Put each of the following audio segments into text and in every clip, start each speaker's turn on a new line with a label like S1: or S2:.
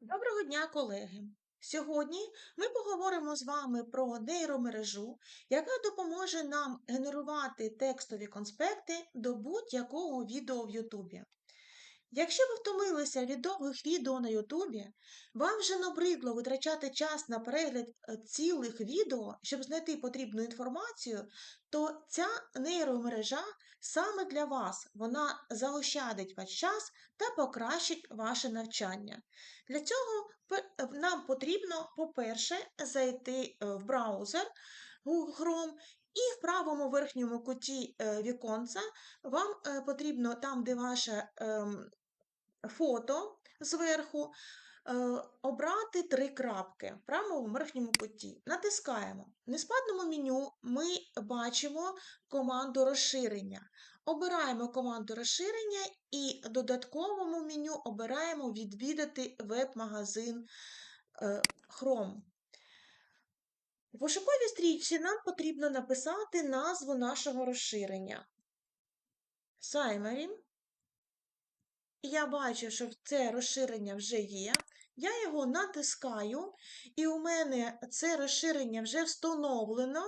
S1: Доброго дня, колеги! Сьогодні ми поговоримо з вами про нейромережу, яка допоможе нам генерувати текстові конспекти до будь-якого відео в Ютубі. Якщо ви втомилися від довгих відео на Ютубі, вам вже набридло витрачати час на перегляд е, цілих відео, щоб знайти потрібну інформацію, то ця нейромережа саме для вас. Вона заощадить ваш час та покращить ваше навчання. Для цього е, нам потрібно, по-перше, зайти е, в браузер Google Chrome і в правому верхньому куті віконця вам потрібно там, де ваше ем, фото зверху, е, обрати три крапки в правому верхньому куті. Натискаємо. В неспадному меню ми бачимо команду розширення. Обираємо команду розширення і в додатковому меню обираємо відвідати веб-магазин е, Chrome. У пошуковій стрічці нам потрібно написати назву нашого розширення. Summary. Я бачу, що це розширення вже є. Я його натискаю, і у мене це розширення вже встановлено.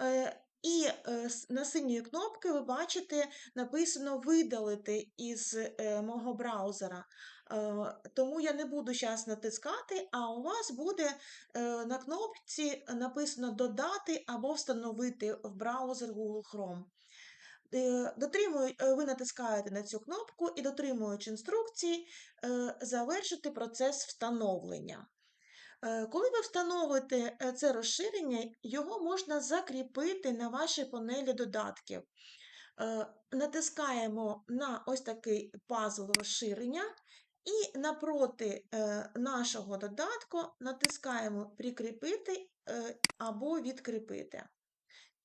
S1: е, І е, на синьої кнопки ви бачите написано видалити із е, мого браузера. Тому я не буду зараз натискати, а у вас буде на кнопці написано додати або встановити в браузер Google Chrome. Е, дотримую- е, ви натискаєте на цю кнопку і, дотримуючи інструкцій, е, завершити процес встановлення. Коли ви встановите це розширення, його можна закріпити на вашій панелі додатків. Натискаємо на ось такий пазл розширення і напроти нашого додатку натискаємо Прикріпити або відкріпити.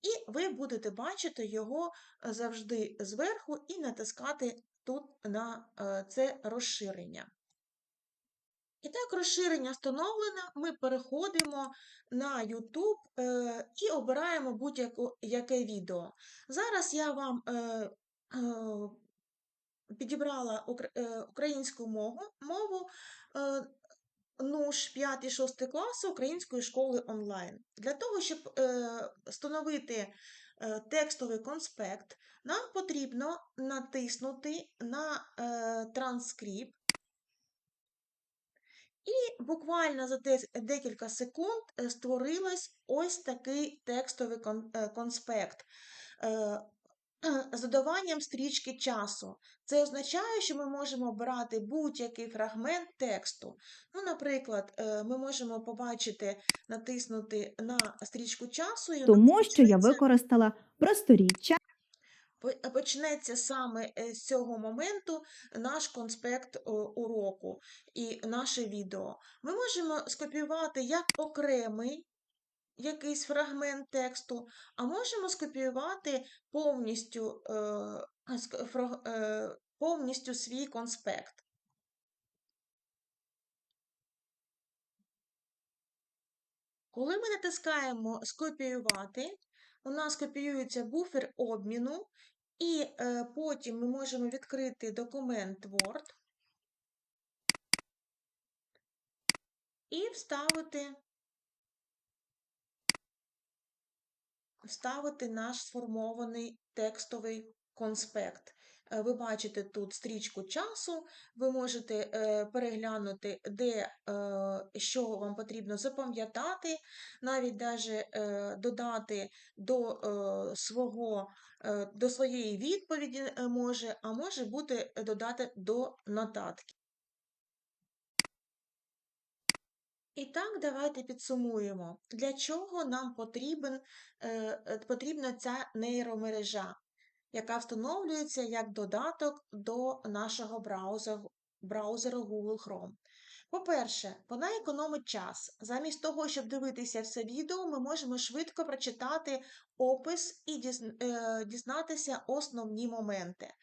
S1: І ви будете бачити його е, завжди зверху і натискати тут на е, це розширення. І так, розширення встановлено, ми переходимо на YouTube е, і обираємо будь-яке відео. Зараз я вам підібрала українську мову, мову НУШ 5-6 класу Української школи онлайн. Для того, щоб е, встановити е, текстовий конспект, нам потрібно натиснути на е, транскрипт. І буквально за декілька секунд е, створилось ось такий текстовий е, конспект з додаванням стрічки часу. Це означає, що ми можемо обирати будь-який фрагмент тексту. Ну, наприклад, е, ми можемо побачити, натиснути на стрічку часу, і
S2: тому що я використала просторіччя.
S1: почнеться саме е, з цього моменту наш конспект уроку і наше відео. Ми можемо скопіювати як окремий якийсь фрагмент тексту, а можемо скопіювати повністю, е, е, повністю свій конспект. Коли ми натискаємо скопіювати, у нас копіюється буфер обміну, і е, потім ми можемо відкрити документ Word і вставити, вставити наш сформований текстовий конспект. Е, Ви бачите тут стрічку часу, ви можете е, переглянути, де е, що вам потрібно запам'ятати, навіть даже додати до свого до своєї відповіді може, а може бути додати до нотатки. І так, давайте підсумуємо, для чого нам потрібен, е, е, потрібна ця нейромережа, яка встановлюється як додаток до нашого браузеру, браузеру Google Chrome. По-перше, вона економить час. Замість того, щоб дивитися все відео, ми можемо швидко прочитати опис і е, дізнатися основні моменти.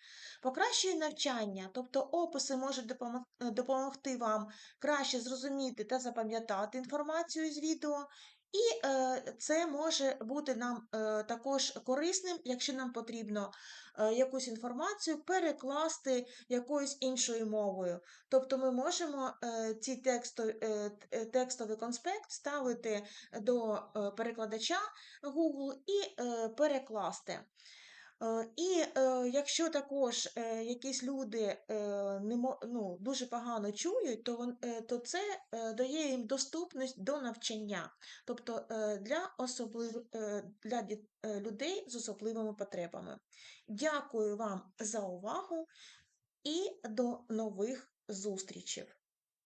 S1: Покращує навчання, тобто описи можуть допомогти вам краще зрозуміти та запам'ятати інформацію з відео. І е, це може бути нам е, також корисним, якщо нам потрібно е, якусь інформацію перекласти якоюсь іншою мовою. Тобто ми можемо ці текстовий конспект ставити до перекладача Google і перекласти. І якщо також е, якісь люди е, не ну, дуже погано чують, то, вон- е, то це дає їм доступність до навчання, тобто для, особлив, для людей з особливими потребами. Дякую вам за увагу і до нових зустрічей!